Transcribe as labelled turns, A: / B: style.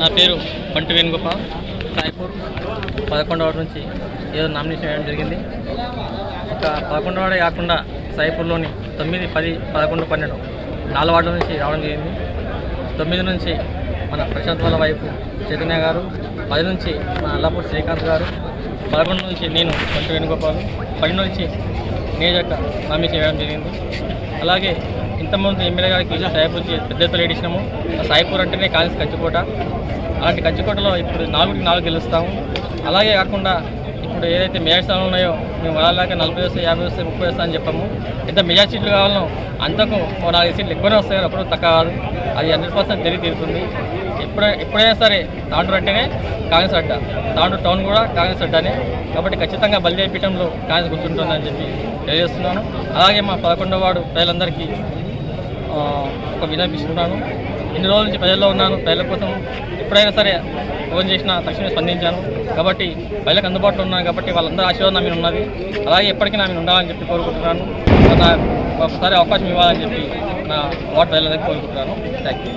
A: నా పేరు బంటి వేణుగోపాల్ సాయిపూర్ పదకొండవ వార్డు నుంచి ఏదో నామినేషన్ వేయడం జరిగింది. ఒక పదకొండవ వాడే కాకుండా సాయిపూర్లోని తొమ్మిది పది పదకొండు పన్నెండు నాలుగు వార్డుల నుంచి రావడం జరిగింది. తొమ్మిది నుంచి మన ప్రశాంత్ వాళ్ళ వైపు చైతన్య గారు పది నుంచి మన అల్లాపూర్ శ్రీకాంత్ గారు పదకొండు నుంచి నేను బంటి వేణుగోపాల్ పది నుంచి నియోజక నామినేషన్ వేయడం జరిగింది. అలాగే ఇంతకుముందు ఎమ్మెల్యే గారికి సాయిపూర్ పెద్ద ఎత్తున ఏడిచినాము సాయిపూర్ అంటేనే కాంగ్రెస్ కచ్చికోట అలాంటి కచ్చికోటలో ఇప్పుడు నాలుగుకి నాలుగు గెలుస్తాము. అలాగే కాకుండా ఇప్పుడు ఏదైతే మేయర్ స్థానాలు ఉన్నాయో మేము వాళ్ళలాగా నలభై వస్తే యాభై వస్తే ముప్పై వస్తా అని చెప్పాము. ఎంత మెజార్ సీట్లు కావాలనో అంతకు ఓ నాలుగు సీట్లు ఎక్కువనే వస్తాయి అప్పుడు తక్కువ కాదు. అది హండ్రెడ్ పర్సెంట్ జరిగి తీరుతుంది. ఎప్పుడై ఎప్పుడైనా సరే తాండూరు అంటేనే కాంగ్రెస్ అడ్డ. తాండూరు టౌన్ కూడా కాంగ్రెస్ అడ్డానే. కాబట్టి ఖచ్చితంగా బలిదే పీఠంలో కాంగ్రెస్ గుర్తుంటుందని చెప్పి తెలియజేస్తున్నాను. అలాగే మా పదకొండవ వాడు ప్రజలందరికీ ఒక విన్నపించుకుంటాను ఇన్ని రోజుల నుంచి ప్రజల్లో ఉన్నాను. ప్రజల కోసం ఎప్పుడైనా సరే ఫోన్ చేసినా తక్షణమే స్పందించాను. కాబట్టి ప్రజలకు అందుబాటులో ఉన్నాను కాబట్టి వాళ్ళందరూ ఆశీర్వాదం నా మీద ఉన్నది. అలాగే ఎప్పటికీ నా మీద ఉండాలని చెప్పి కోరుకుంటున్నాను. ఒకసారి అవకాశం ఇవ్వాలని చెప్పి నా వార్డు ప్రజలందరికీ కోరుకుంటున్నాను. Thank you